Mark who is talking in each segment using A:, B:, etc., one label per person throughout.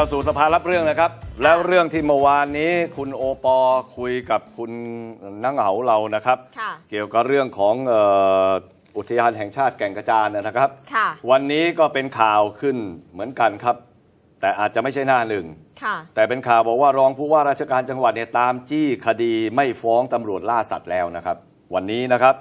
A: เข้าสู่สภารับเรื่องนะครับ แล้วเรื่องที่เมื่อวานนี้คุณโอปอคุยกับคุณนังเหาเรานะครับ
B: ค่ะ
A: เกี่ยวกับเรื่องของเอ่ออุทยานแห่งชาติแก่งกระจานนะครับ
B: ค่ะ
A: วันนี้ก็เป็นข่าวขึ้นเหมือนกันครับ แต่อาจจะไม่ใช่หน้าหนึ่ง
B: ค่ะ
A: แต่เป็นข่าวบอกว่ารองผู้ว่าราชการจังหวัดเนี่ยตามจี้คดีไม่ฟ้องตำรวจล่าสัตว์แล้วนะครับ วันนี้นะครับ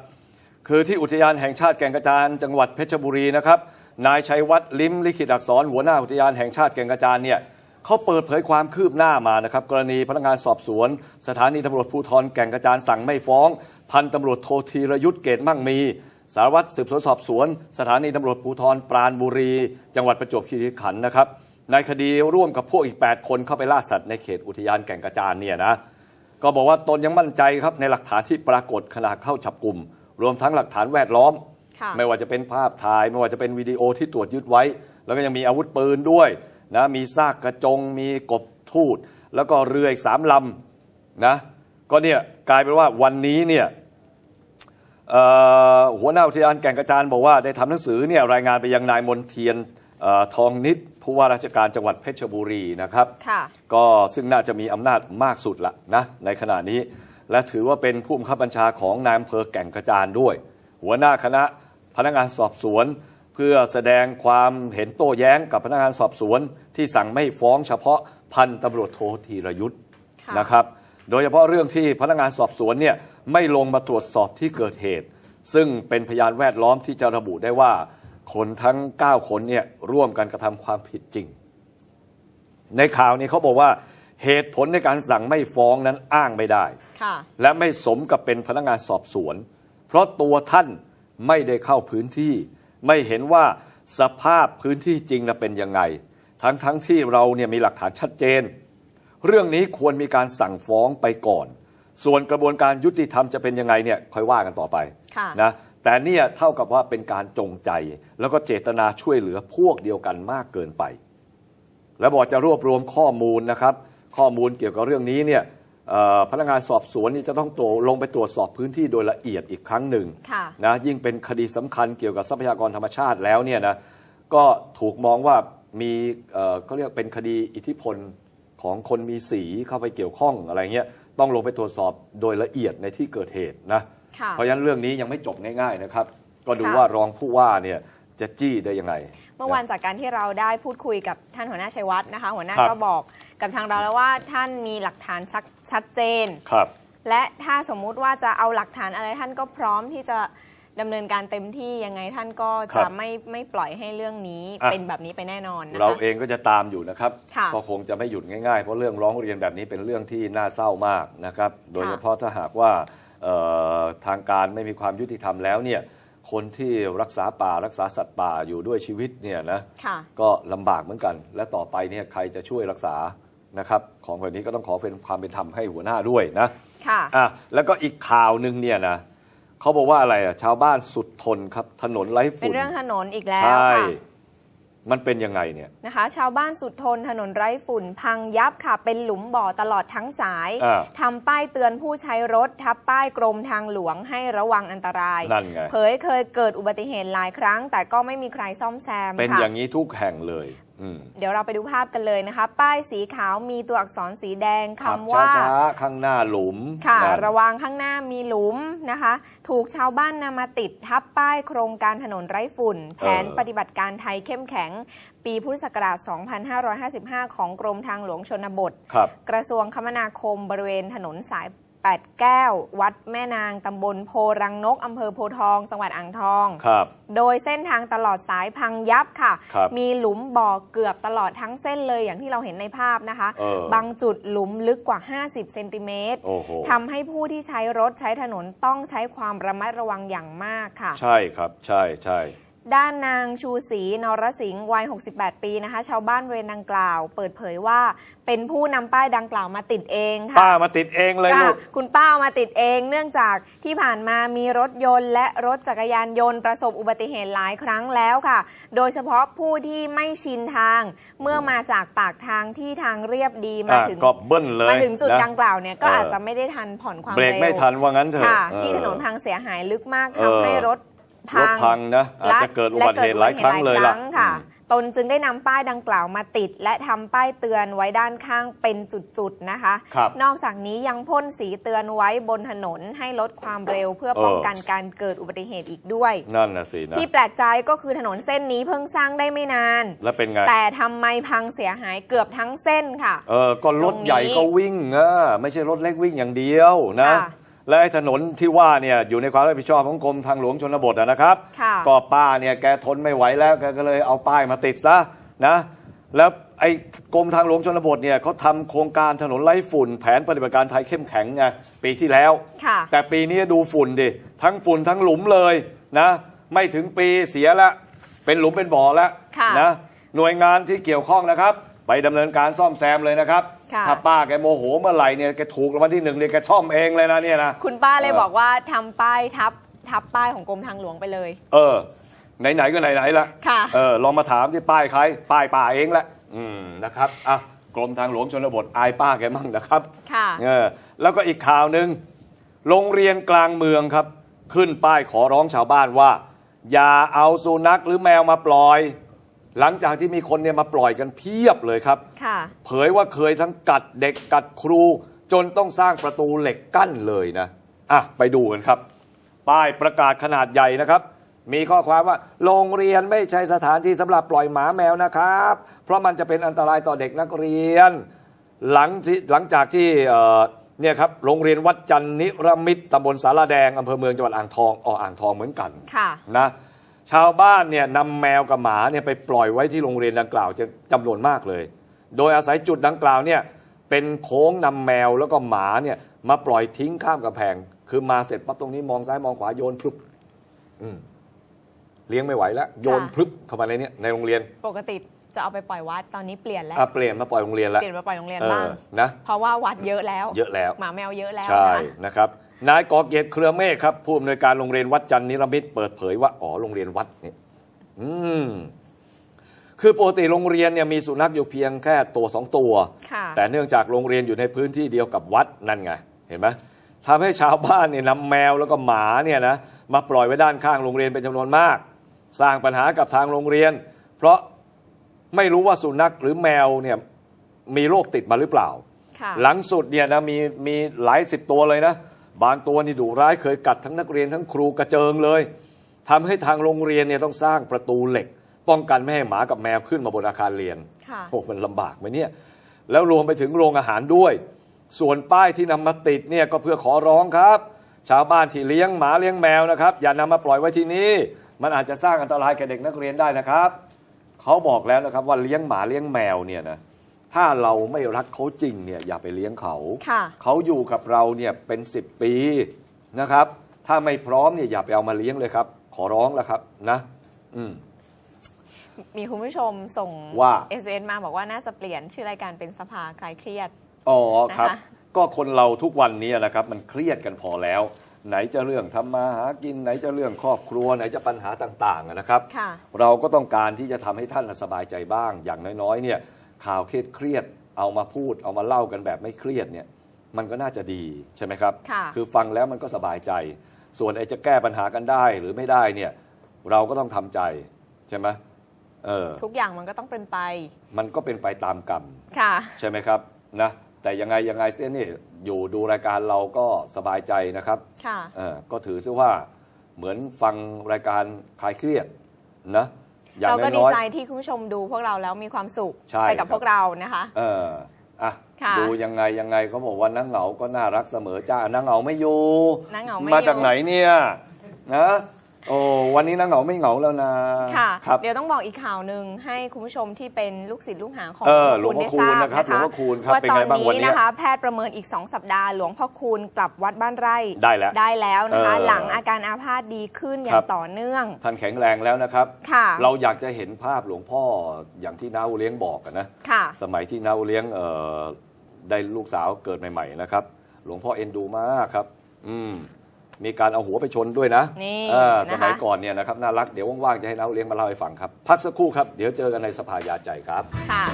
A: คือที่อุทยานแห่งชาติแก่งกระจานจังหวัดเพชรบุรีนะครับ นายชัยวัฒน์ลิ้มลิขิตอักษรหัวหน้าอุทยานแห่งชาติแก่งกระจานเนี่ยเขาเปิดเผยความคืบหน้ามานะครับกรณีพนักงานสอบสวน สถานีตำรวจภูธรแก่งกระจานสั่งไม่ฟ้อง พันตำรวจโทธีรยุทธเกตมั่งมี สารวัตรสืบสวนสอบสวน สถานีตำรวจภูธรปราณบุรี จังหวัดประจวบคีรีขันธ์นะครับในคดีร่วมกับพวกอีก 8 คนเข้าไปล่าสัตว์ในเขตอุทยานแก่งกระจานเนี่ยนะก็บอกว่าตนยังมั่นใจครับในหลักฐานที่ปรากฏขณะเข้าจับกลุ่มรวมทั้งหลักฐานแวดล้อม ไม่ว่าจะเป็นภาพถ่าย ไม่ว่าจะเป็นวิดีโอที่ตรวจยึดไว้ แล้วก็ยังมีอาวุธปืนด้วยนะมีซากกระจง มีกบทูตแล้วก็เรืออีกสามลำนะก็เนี่ยกลายเป็นว่าวันนี้เนี่ยเอ่อหัวหน้าอุทยานแก่งกระจานบอกว่าได้ทำหนังสือเนี่ยรายงานไปยังนายมนเทียนเอ่อทองนิดผู้ว่าราชการจังหวัดเพชรบุรีนะครับ
B: ค่ะ
A: ก็ซึ่งน่าจะมีอำนาจมากสุดละนะในขณะนี้ และถือว่าเป็นผู้บังคับบัญชาของนายอำเภอแก่งกระจานด้วย หัวหน้าคณะ พนักงานสอบสวน เพื่อแสดงความเห็นโต้แย้งกับพนักงานสอบสวน ที่สั่งไม่ฟ้องเฉพาะพันตำรวจโทธีรยุทธ์
B: ค่ะ
A: นะครับ โดยเฉพาะเรื่องที่พนักงานสอบสวนเนี่ยไม่ลงมาตรวจสอบที่เกิดเหตุ ซึ่งเป็นพยานแวดล้อมที่จะระบุได้ว่าคนทั้ง 9 คนเนี่ยร่วมกันกระทำความผิดจริง ในข่าวนี้เขาบอกว่าเหตุผลในการสั่งไม่ฟ้องนั้นอ้างไม่ได้
B: ค่ะ
A: และไม่สมกับเป็นพนักงานสอบสวน เพราะตัวท่าน ไม่ได้เข้าพื้นที่ ไม่เห็นว่าสภาพพื้นที่จริงนะเป็นยังไง ทั้งทั้งที่เราเนี่ยมีหลักฐานชัดเจน เรื่องนี้ควรมีการสั่งฟ้องไปก่อน ส่วนกระบวนการยุติธรรมจะเป็นยังไงเนี่ยค่อยว่ากันต่อไป
B: ค่ะ
A: นะแต่เนี่ยเท่ากับว่าเป็นการจงใจ แล้วก็เจตนาช่วยเหลือพวกเดียวกันมากเกินไป แล้วบอกจะรวบรวมข้อมูลนะครับ ข้อมูลเกี่ยวกับเรื่องนี้เนี่ยเอ่อ พนักงานสอบสวนนี่จะต้องตัวลงไปตรวจสอบพื้นที่โดยละเอียดอีกครั้งหนึ่ง
B: ค่ะ
A: นะยิ่งเป็นคดีสำคัญเกี่ยวกับทรัพยากรธรรมชาติแล้วเนี่ยนะก็ถูกมองว่ามีเอ่อเขาเรียกเป็นคดีอิทธิพลของคนมีสีเข้าไปเกี่ยวข้องอะไรเงี้ยต้องลงไปตรวจสอบโดยละเอียดในที่เกิดเหตุนะ
B: ค่ะ
A: เพราะฉะนั้นเรื่องนี้ยังไม่จบง่ายๆนะครับ ก็ดู
B: ค่ะ
A: ว่ารองผู้ว่าเนี่ยจะจี้ได้ยังไง
B: เมื่อวานจากการที่เราได้พูดคุยกับท่านหัวหน้าชัยวัฒน์นะคะ หัวหน้า
A: ครับ
B: ก็บอกกับทางเราแล้วว่าท่านมีหลักฐานชัดชัดเจน
A: ครับ
B: และถ้าสมมุติว่าจะเอาหลักฐานอะไรท่านก็พร้อมที่จะดำเนินการเต็มที่ยังไงท่านก็
A: ครั
B: จะ
A: บ
B: ไม่ไม่ปล่อยให้เรื่องนี้
A: อะ
B: เป็นแบบนี้ไปแน่นอนนะ
A: เรา
B: คะ
A: เองก็จะตามอยู่นะครับ
B: ค่ะ
A: ก็คงจะไม่หยุดง่ายๆ เพราะเรื่องร้องเรียนแบบนี้เป็นเรื่องที่น่าเศร้ามากนะครับ โดยเฉพาะถ้าหากว่าเอ่อทางการไม่มีความยุติธรรมแล้วเนี่ย คนที่รักษาป่ารักษาสัตว์ป่าอยู่ด้วยชีวิตเนี่ยนะ
B: ค่ะ
A: ก็ลำบากเหมือนกัน และต่อไปเนี่ยใครจะช่วยรักษานะครับของแบบนี้ก็ต้องขอเป็นความเป็นธรรมให้หัวหน้าด้วยนะ
B: ค่ะ
A: อะแล้วก็อีกข่าวหนึ่งเนี่ยนะเขาบอกว่าอะไรอะชาวบ้านสุดทนครับถนนไร้
B: เป็น
A: ฝุ่น
B: เรื่องถนนอีกแล้ว
A: ใช่
B: ค่ะ
A: มันเป็นยังไงเนี่ย
B: นะคะ ชาวบ้านสุดทนถนนไร้ฝุ่น พังยับค่ะ เป็นหลุมบ่อตลอดทั้งสาย
A: อ่า
B: ทำป้ายเตือนผู้ใช้รถ ทับป้ายกรมทางหลวงให้ระวังอันตราย
A: นั่นไง
B: เผยเคยเกิดอุบัติเหตุหลายครั้ง แต่ก็ไม่มีใครซ่อมแซม
A: เป็น
B: ค่ะ
A: อย่างนี้ทุกแห่งเลยอืม
B: เดี๋ยวเราไปดูภาพกันเลยนะคะ ป้ายสีขาวมีตัวอักษรสีแดง
A: ขับ
B: คำว่า
A: ช้าๆข้างหน้าหลุม
B: ค่ะ
A: นั่น
B: ระวังข้างหน้ามีหลุมนะคะ ถูกชาวบ้านนำมาติดทับป้ายโครงการถนนไร้ฝุ่น แผนปฏิบัติการไทยเข้มแข็ง ปีพุทธศักราช 2555 ของกรมทางหลวงชนบท
A: ครับ
B: กระทรวงคมนาคมบริเวณถนนสาย 8 แก้ว วัดแม่นางตำบลโพรังนกอำเภอโพธิ์ทอง จังหวัดอ่างทอง
A: ครับ
B: โดยเส้นทางตลอดสายพังยับค่ะ
A: ครับ
B: มีหลุมบ่อเกือบตลอดทั้งเส้นเลยอย่างที่เราเห็นในภาพนะคะ
A: เออ
B: บางจุดหลุมลึกกว่า 50 เซนติเมตร
A: โอ้โห
B: ทำให้ผู้ที่ใช้รถใช้ถนนต้องใช้ความระมัดระวังอย่างมากค่ะ
A: ใช่ครับ ใช่ใช่
B: ด้านนางชูศรีนรสิงห์วัย 68 ปีนะคะ ชาวบ้านบริเวณดังกล่าว เปิดเผยว่าเป็นผู้นำป้ายดังกล่าวมาติดเองค่ะ
A: ป้ามาติดเองเลย
B: ค่ะ
A: ลูก
B: คุณป้าเอามาติดเองเนื่องจากที่ผ่านมามีรถยนต์และรถจักรยานยนต์ประสบอุบัติเหตุหลายครั้งแล้วค่ะ โดยเฉพาะผู้ที่ไม่ชินทาง เมื่อมาจากปากทางที่ทางเรียบดีมา
A: อะ
B: ถึง
A: ก็เบิ้ลเลย
B: มาถึงจุด
A: นะ
B: ดังกล่าวเนี่ยก็
A: เอออ
B: อาจจะไม่ได้ทันผ่อนความ
A: เบรก
B: เร็ว
A: ไม่ทันว่างั้นเถอะ
B: ค่ะ
A: เออ
B: ที่ถนนพังเสียหายลึกมาก
A: เออ
B: ทำให้รถ
A: รถพังนะอาจจะเกิดอุบัติเหตุหลายครั้งเลยล่ะ
B: ค่ะ
A: อืม
B: ตนจึงได้นำป้ายดังกล่าวมาติด และทำป้ายเตือนไว้ด้านข้างเป็นจุดๆนะคะ
A: ครับ
B: นอกจากนี้ยังพ่นสีเตือนไว้บนถนนให้ลดความเร็วเพื่อ
A: เออ
B: ป้องกันการเกิดอุบัติเหตุอีกด้วย
A: นั่นนะสินะ
B: ที่แปลกใจก็คือถนนเส้นนี้เพิ่งสร้างได้ไม่นาน
A: แล้วเป็นไง
B: แต่ทำไมพังเสียหายเกือบทั้งเส้นค่ะ
A: เออก็รถ
B: ตรงนี้
A: ใหญ่ก็วิ่งอะไม่ใช่รถเล็กวิ่งอย่างเดียวนะ
B: ค่ะ
A: และไอ้ถนนที่ว่าเนี่ยอยู่ในความรับผิดชอบของกรมทางหลวงชนบทอะนะครับ
B: ค่ะ
A: ก็ป้าเนี่ยแกทนไม่ไหวแล้วแกก็เลยเอาป้ายมาติดซะนะแล้วไอ้กรมทางหลวงชนบทเนี่ยเขาทำโครงการถนนไร้ฝุ่น แผนปฏิบัติการไทยเข้มแข็งไงปีที่แล้ว
B: ค่ะ
A: แต่ปีนี้ดูฝุ่นดิ ทั้งฝุ่นทั้งหลุมเลยนะ ไม่ถึงปีเสียแล้วเป็นหลุมเป็นบ่อแล้ว
B: ค่ะ
A: นะหน่วยงานที่เกี่ยวข้องนะครับ ไปดำเนินการซ่อมแซมเลยนะครับ
B: ค่ะ
A: ถ้าป้าแกโมโหเมื่อไหร่เนี่ยแกถูกรางวัลที่หนึ่งเนี่ยแกซ่อมเองเลยนะเนี่ยนะ
B: คุณป้าเลย
A: เออ
B: บอกว่าทำป้ายทับทับป้ายของกรมทางหลวงไปเลย
A: เออ ไหนๆก็ไหนๆละ
B: ค่ะ
A: เออลองมาถามที่ป้ายใครป้ายป่าเองแหละอืมนะครับอะกรมทางหลวงชนบทอายป้าแกมั่งนะครับ
B: ค่ะ
A: เออแล้วก็อีกข่าวหนึ่งโรงเรียนกลางเมืองครับ ขึ้นป้ายขอร้องชาวบ้านว่า อย่าเอาสุนัขหรือแมวมาปล่อย หลังจากที่มีคนเนี่ยมาปล่อยกันเพียบเลยครับ
B: ค่ะ
A: เผยว่าเคยทั้งกัดเด็กกัดครู จนต้องสร้างประตูเหล็กกั้นเลยนะ อะ ไปดูกันครับ ป้ายประกาศขนาดใหญ่นะครับ มีข้อความว่า โรงเรียนไม่ใช่สถานที่สำหรับปล่อยหมาแมวนะครับ เพราะมันจะเป็นอันตรายต่อเด็กนักเรียน หลังที่หลังจากที่เอ่อเนี่ยครับโรงเรียนวัดจันนิรมิตรตำบลสารแดงอำเภอเมืองจังหวัดอ่างทองอ๋ออ่างทองเหมือนกัน
B: ค่ะ
A: นะ ชาวบ้านเนี่ยนำแมวกับหมาเนี่ยไปปล่อยไว้ที่โรงเรียนดังกล่าวจะจำนวนมากเลย โดยอาศัยจุดดังกล่าวเนี่ยเป็นโค้งนำแมวแล้วก็หมาเนี่ยมาปล่อยทิ้งข้ามกำแพง คือมาเสร็จปั๊บตรงนี้มองซ้ายมองขวาโยนพลุบอืมเลี้ยงไม่ไหวแล้วโยน
B: ค่ะ
A: พลุบเข้ามาในเนี้ในโรงเรียน
B: ปกติจะเอาไปปล่อยวัดตอนนี้เปลี่ยนแล้ว
A: อะเปลี่ยนมาปล่อยโรงเรียนแล้ว
B: เปลี่ยนมาปล่อยโรงเรียน
A: เอ
B: บ้าง
A: อนะ
B: เพราะว่าวัดเยอะแล้ว
A: เยอะแล้ว
B: หมาแมวเยอะแล้ว
A: ใช่
B: นะคะ
A: นะครับ นายกอเกียรติเครือเมฆครับผู้อำนวยการโรงเรียนวัดจันทร์นิรมิตรเปิดเผยว่าอ๋อโรงเรียนวัดเนี่ยอืมคือปกติโรงเรียนเนี่ยมีสุนัขอยู่เพียงแค่ตัวสองตัว
B: ค่ะ
A: แต่เนื่องจากโรงเรียนอยู่ในพื้นที่เดียวกับวัดนั่นไง เห็นไหมทำให้ชาวบ้านเนี่ยนำแมวแล้วก็หมาเนี่ยนะมาปล่อยไว้ด้านข้างโรงเรียนเป็นจำนวนมาก สร้างปัญหากับทางโรงเรียน เพราะไม่รู้ว่าสุนัขหรือแมวเนี่ยมีโรคติดมาหรือเปล่า
B: ค่ะ
A: หลังสุดเนี่ยนะมีมีหลายสิบตัวเลยนะ บางตัวนี่ดุร้ายเคยกัดทั้งนักเรียนทั้งครูกระเจิงเลยทำให้ทางโรงเรียนเนี่ยต้องสร้างประตูเหล็ก ป้องกันไม่ให้หมากับแมวขึ้นมาบนอาคารเรียน
B: ค่ะ
A: โอ้มันลำบากไหมเนี่ยแล้วรวมไปถึงโรงอาหารด้วย ส่วนป้ายที่นำมาติดเนี่ยก็เพื่อขอร้องครับ ชาวบ้านที่เลี้ยงหมาเลี้ยงแมวนะครับ อย่านำมาปล่อยไว้ที่นี่มันอาจจะสร้างอันตรายแก่เด็กนักเรียนได้นะครับเขาบอกแล้วนะครับว่าเลี้ยงหมาเลี้ยงแมวเนี่ยนะ ถ้าเราไม่รักเขาจริงเนี่ยอย่าไปเลี้ยงเขา
B: ค่ะ
A: เขาอยู่กับเราเนี่ยเป็นสิบปีนะครับ ถ้าไม่พร้อมเนี่ยอย่าไปเอามาเลี้ยงเลยครับ ขอร้องแล้วครับนะ อืม
B: มีคุณผู้ชมส่ง
A: ว่า
B: เอมาบอกว่าน่าจะเปลี่ยนชื่อรายการเป็นสภาคลายเครียด
A: อ๋อครับ
B: นะคะ
A: ก็คนเราทุกวันนี้นะครับ มันเครียดกันพอแล้ว ไหนจะเรื่องทำมาหากินไหนจะเรื่องครอบครัวไหนจะปัญหาต่างๆอะนะครับ
B: ค่ะ
A: เราก็ต้องการที่จะทำให้ท่านสบายใจบ้าง อย่างน้อยๆเนี่ย ข่าวเครียดเครียดๆเอามาพูดเอามาเล่ากันแบบไม่เครียดเนี่ยมันก็น่าจะดีใช่ไหมครับ
B: ค่ะ
A: อฟังแล้วมันก็สบายใจ ส่วนไอ้จะแก้ปัญหากันได้หรือไม่ได้เนี่ยเราก็ต้องทำใจใช่ไหมเออ
B: ทุกอย่างมันก็ต้องเป็นไป
A: มันก็เป็นไปตามกรรม
B: ค่ะ
A: ใช่ไหมครับนะแต่ยังไงยังไงเส้นนี่อยู่ดูรายการเราก็สบายใจนะครับ
B: ค่ะ
A: เออก็ถือซะว่าเหมือนฟังรายการคลายเครียดนะ อย่าง
B: เราก็ดี
A: น้อย
B: ใจที่คุณผู้ชมดูพวกเราแล้วมีความสุข
A: ใช่
B: ไปกับ
A: ครับ
B: พวกเรานะคะ
A: ๆเอออะ
B: ค่ะ
A: ดูยังไงยังไงเขาบอกว่านังเหงาก็น่ารักเสมอจ้านังเหงาไม่อยู่
B: นังเหงาไม่
A: มา
B: อยู่
A: จากไหนเนี่ยนะ โอ้วันนี้นังเหงาไม่เหงาแล้วนะ
B: ค่ะ
A: ครับ
B: เดี๋ยวต้องบอกอีกข่าวหนึ่งให้คุณผู้ชมที่เป็นลูกศิษย์ลูกหาของ
A: เออ
B: หลวงพ่อคูณ
A: หลวงพ่อคูณ
B: ได้ทราบ
A: นะครับ
B: นะคะ
A: หลวงพ่อคูณครับ
B: ว่า
A: เป็น
B: ตอ
A: ไง
B: น
A: บ้าง
B: นี้
A: วันนี้
B: นะคะ แพทย์ประเมินอีก 2 สัปดาห์หลวงพ่อคูณกลับวัดบ้านไร่
A: ได้แล้ว
B: ได้แล้วนะคะ
A: เออ
B: หลังอาการอาภาษดีขึ้นอ
A: ค
B: ย่า
A: รั
B: ง
A: บ
B: ต่อเนื่อง
A: ท่านแข็งแรงแล้วนะครับ
B: ค่ะ
A: เราอยากจะเห็นภาพหลวงพ่ออย่างที่น้าอูเลี้ยงบอกอะนะ
B: ค่ะ
A: สมัยที่น้าอูเลี้ยงเอ่อได้ลูกสาวเกิดใหม่ ๆนะครับ หลวงพ่อเอ็นดูมากครับ อืม มีการเอาหัวไปชนด้วยนะ
B: นี่
A: เออ
B: นะคะ
A: สมัยก่อนเนี่ยนะครับน่ารักเดี๋ยวว่างๆจะให้น้าอูเลี้ยงมาเล่าให้ฟังครับ พักสักครู่ครับ เดี๋ยวเจอกันในสภายาใจครับ
B: ค่ะ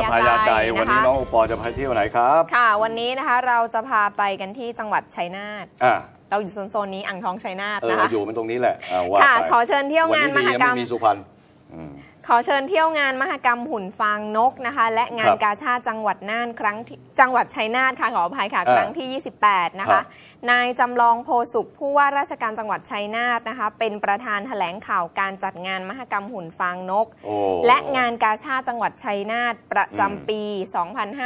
B: ช่วงสภา
A: ส
B: ยา
A: ภายาใจ
B: ใจ
A: วัน
B: นะ
A: นี้
B: คะ
A: น้องโอปอจะไปเที่ยวไหนครับ
B: ค่ะ วันนี้นะคะเราจะพาไปกันที่จังหวัดชัยนาท
A: อ่า
B: เราอยู่โซนๆนี้อ่างทองชัยนาท
A: เออ
B: นะคะ
A: อยู่มันตรงนี้แหละอ่าว่า
B: ค่ะ
A: ไป
B: ขอเชิญเที่ยวงาน
A: วั
B: มหกรรม
A: ดียังไม่มีสุพรรณอืม
B: ขอเชิญเที่ยวงานมหกรรมหุ่นฟางนกนะคะ และงา
A: คนรับ
B: กาชาติจังหวัดน่านครั้งที่จังหวัดชัยนาทค่ะขออภัยค่ะ
A: อ่า
B: ครั้งที่ 28 นะ
A: ครั
B: คะ
A: บ
B: นายจำลองโพสุขผู้ว่าราชการจังหวัดชัยนาทนะคะ เป็นประธานแถลงข่าวการจัดงานมหกรรมหุ่นฟางนก
A: โอ้
B: และงานกาชาติจังหวัดชัยนาทประ
A: อืม
B: จำปี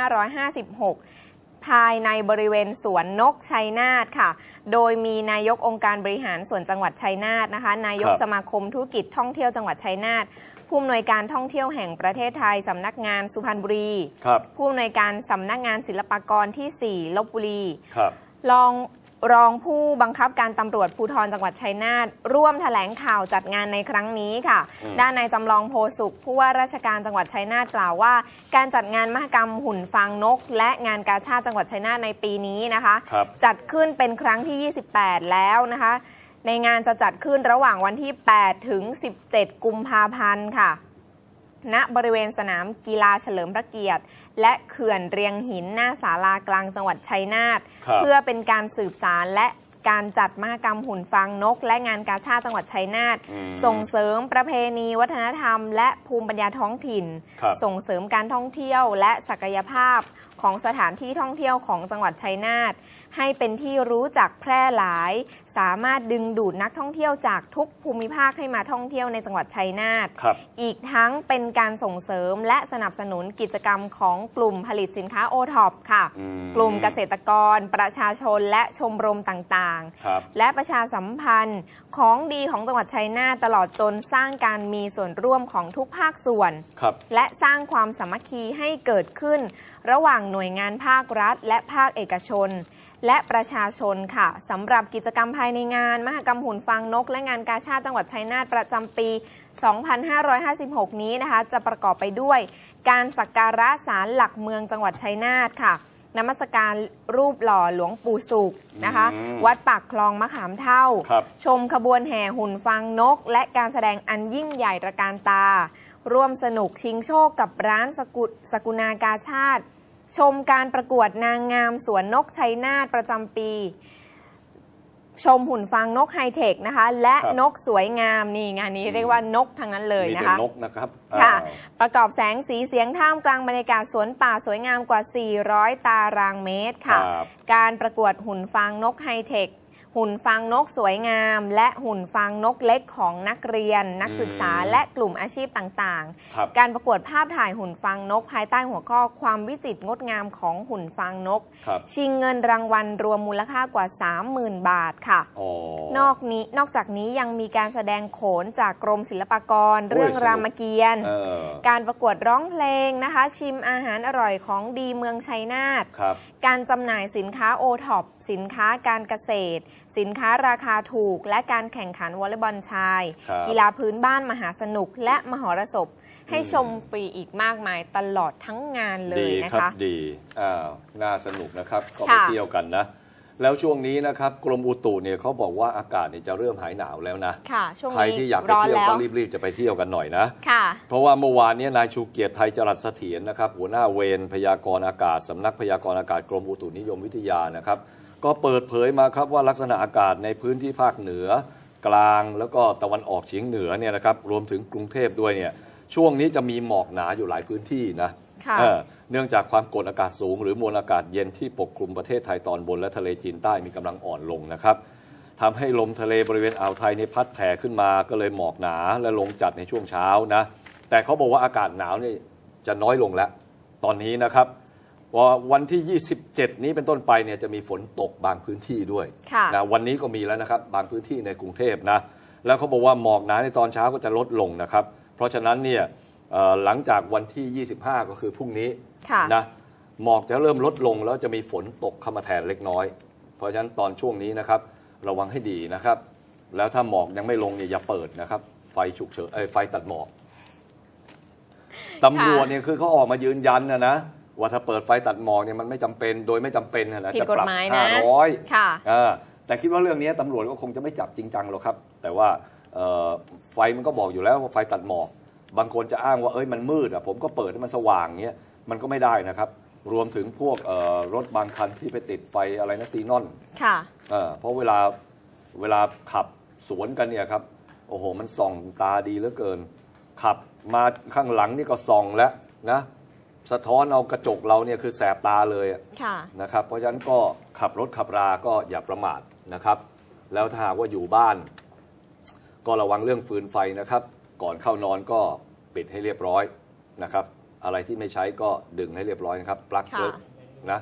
B: 2556 ภายในบริเวณสวนนกชัยนาทค่ะ โดยมีนายกองค์การบริหารส่วนจังหวัดชัยนาทนะคะ นายก
A: ครับ
B: สมาคมธุรกิจท่องเที่ยวจังหวัดชัยนาทผู้อำนวยการท่องเที่ยวแห่งประเทศไทยสำนักงานสุพรรณบุรี
A: ครับ
B: ผู้อำนวยการสำนักงานศิลปากรที่ 4ลบบุรี
A: ครับ
B: รอง รองผู้บังคับการตำรวจภูธรจังหวัดชัยนาทร่วมแถลงข่าวจัดงานในครั้งนี้ค่ะ
A: อืม
B: ด้านนายจำลองโพสุขผู้ว่าราชการจังหวัดชัยนาทกล่าวว่า การจัดงานมหกรรมหุ่นฟางนก และงานกาชาติจังหวัดชัยนาทในปีนี้นะคะ
A: ครับ
B: จัดขึ้นเป็นครั้งที่ 28 แล้วนะคะ ในงานจะจัดขึ้นระหว่างวันที่ 8 ถึง 17 กุมภาพันธ์ค่ะ ณบริเวณสนามกีฬาเฉลิมพระเกียรติ และเขื่อนเรียงหินหน้าศาลากลางจังหวัดชัยนาท
A: ครับ
B: เพื่อเป็นการสืบสารและการจัดมหกรรมหุ่นฟางนก และงานกาชาติจังหวัดชัยนาท
A: อืม
B: ส่งเสริมประเพณีวัฒนธรรม และภูมิปัญญาท้องถิ่น
A: ครับ
B: ส่งเสริมการท่องเที่ยวและศักยภาพของสถานที่ท่องเที่ยวของจังหวัดชัยนาท ให้เป็นที่รู้จักแพร่หลาย สามารถดึงดูดนักท่องเที่ยวจากทุกภูมิภาคให้มาท่องเที่ยวในจังหวัดชัยนาท
A: ครับ
B: อีกทั้งเป็นการส่งเสริมและสนับสนุนกิจกรรมของกลุ่มผลิตสินค้าโอท็อปค่ะ
A: อืม
B: กลุ่มเกษตรกร ประชาชนและชมรมต่าง
A: ครับ
B: ๆและประชาสัมพันธ์ของดีของจังหวัดชัยนาทตลอดจนสร้างการมีส่วนร่วมของทุกภาคส่วน
A: ครับ
B: และสร้างความสามัคคีให้เกิดขึ้น ระหว่างหน่วยงานภาครัฐ และภาคเอกชน และประชาชนค่ะสำหรับกิจกรรมภายในงาน มหกรรมหุ่นฟางนก และงานกาชาติจังหวัดชัยนาทประจำปี 2556 นี้นะคะ จะประกอบไปด้วยการสักการะศาลหลักเมืองจังหวัดชัยนาทค่ะนมัสการรูปหล่อหลวงปู่สุขนะคะ
A: อืม
B: วัดปากคลองมะขามเท่า
A: ครับ
B: ชมขบวนแห่หุ่นฟางนก และการแสดงอันยิ่งใหญ่ตระการตา ร่วมสนุกชิงโชคกับร้านสกุสกุณากาชาติ ชมการประกวดนางงามสวนนกชัยนาทประจำปี ชมหุ่นฟางนกไฮเทคนะคะ และ
A: ครับ
B: นกสวยงามนี่งานนี้เรียกว่านกทั้งนั้นเลย
A: มี
B: นะ
A: แต่
B: คะ
A: นกนะครับ
B: ค่ะ
A: อ่า
B: ประกอบแสงสีเสียงท่ามกลางบรรยากาศสวนป่าสวยงามกว่า 400 ตารางเมตรค่ะ
A: ครับ
B: การประกวดหุ่นฟางนกไฮเทค หุ่นฟางนกสวยงาม และหุ่นฟางนกเล็กของนักเรียน นักศึกษา
A: อืม
B: และกลุ่มอาชีพต่าง
A: ครับ
B: ๆการประกวดภาพถ่ายหุ่นฟางนก ภายใต้หัวข้อความวิจิตรงดงามของหุ่นฟางนก
A: ครับ
B: ชิงเงินรางวัลรวมมูลค่ากว่า 30,000 บาทค่ะ
A: อ๋อ
B: นอกนี้นอกจากนี้ยังมีการแสดงโขนจากกรมศิลปากร
A: โอ้ย
B: เรื่อง
A: สนุก
B: รามเกียรติ์
A: เออ
B: การประกวดร้องเพลงนะคะ ชิมอาหารอร่อยของดีเมืองชัยนาท
A: ครับ
B: การจำหน่ายสินค้าโอท็อปสินค้าการเกษตรสินค้าราคาถูก และการแข่งขันวอลเลย์บอลชาย
A: ครับ
B: กีฬาพื้นบ้านมหาสนุก และมหรสพ ให้
A: อืม
B: ชมฟรีอีกมากมายตลอดทั้งงานเลย
A: ดี
B: นะ
A: ครั
B: คะ
A: ดีอ้าวน่าสนุกนะครับ ก็ไป
B: ค่ะ
A: เที่ยวกันนะ แล้วช่วงนี้นะครับ กรมอุตุเนี่ยเขาบอกว่าอากาศเนี่ยจะเริ่มหายหนาวแล้วนะ
B: ค่ะ ช่วง
A: ใคร
B: นี้
A: ที่อยากไป
B: ร้อน
A: เที่ยว
B: แล้ว
A: ก็รีบๆจะไปเที่ยวกันหน่อยนะ
B: ค่ะ
A: เพราะว่าเมื่อวานเนี้นายชูเกียรติไทยจรัสเสถียรนะครับ หัวหน้าเวรพยากรณ์อากาศสำนักพยากรณ์อากาศกรมอุตุนิยมวิทยานะครับ ก็เปิดเผยมาครับว่าลักษณะอากาศในพื้นที่ภาคเหนือ กลางแล้วก็ตะวันออกเฉียงเหนือเนี่ยนะครับรวมถึงกรุงเทพด้วยเนี่ยช่วงนี้จะมีหมอกหนาอยู่หลายพื้นที่นะ
B: ค่ะ
A: เออเนื่องจากความกดอากาศสูง หรือมวลอากาศเย็นที่ปกคลุมประเทศไทยตอนบนและทะเลจีนใต้มีกำลังอ่อนลงนะครับทำให้ลมทะเลบริเวณอ่าวไทยในพัดแผ่ขึ้นมาก็เลยหมอกหนาและลงจัดในช่วงเช้านะแต่เขาบอกว่าอากาศหนาวนี่จะน้อยลงแล้ว ตอนนี้นะครับ ว่าวันที่ 27 นี้เป็นต้นไปเนี่ยจะมีฝนตกบางพื้นที่ด้วย
B: ค่ะ
A: นะวันนี้ก็มีแล้วนะครับ บางพื้นที่ในกรุงเทพนะ แล้วเขาบอกว่าหมอกหนาในตอนเช้าก็จะลดลงนะครับ เพราะฉะนั้นเนี่ยเอ่อหลังจากวันที่ 25 ก็คือพรุ่งนี้
B: ค่ะ
A: นะหมอกจะเริ่มลดลงแล้วจะมีฝนตกเข้ามาแทนเล็กน้อย เพราะฉะนั้นตอนช่วงนี้นะครับ ระวังให้ดีนะครับ แล้วถ้าหมอกยังไม่ลงเนี่ยอย่าเปิดนะครับ ไฟฉุกเฉินเอ้ยไฟตัดหมอกตำรวจเนี่ยคือเขาออกมายืนยันนะนะ ว่าถ้าเปิดไฟตัดหมอกเนี่ยมันไม่จำเป็นโดยไม่จำเป็นนะนะ
B: ผิด
A: จะปรั
B: กฎหมายนะ
A: ห้าร้อย
B: ค่ะ
A: เออแต่คิดว่าเรื่องนี้ตำรวจก็คงจะไม่จับจริงจังหรอกครับ แต่ว่าเอ่อไฟมันก็บอกอยู่แล้วว่าไฟตัดหมอก บางคนจะอ้างว่าเอ้ยมันมืดอะผมก็เปิดให้มันสว่างเงี้ยมันก็ไม่ได้นะครับรวมถึงพวกเอ่อรถบางคันที่ไปติดไฟอะไรนะซีนอน
B: ค่ะ
A: เออเพราะเวลาเวลาขับสวนกันเนี่ยครับโอ้โหมันส่องตาดีเหลือเกิน ขับมาข้างหลังนี่ก็ส่องแล้วนะ สะท้อนเอากระจกเราเนี่ยคือแสบตาเลยอะ
B: ค่ะ
A: นะครับ เพราะฉะนั้นก็ขับรถขับราก็อย่าประมาทนะครับ แล้วถ้าหากว่าอยู่บ้าน ก็ระวังเรื่องฟืนไฟนะครับ ก่อนเข้านอนก็ปิดให้เรียบร้อยนะครับ อะไรที่ไม่ใช้ก็ดึงให้เรียบร้อยนะครับปลั๊ก
B: ค่ะ
A: เลิกนะ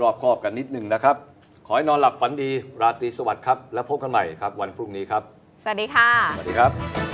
A: รอบครอบกันนิดหนึ่งนะครับ ขอให้นอนหลับฝันดี ราตรีสวัสดิ์ครับ แล้วพบกันใหม่ครับ วันพรุ่งนี้ครับ
B: สวัสดีค่ะ
A: สวัสดีครับ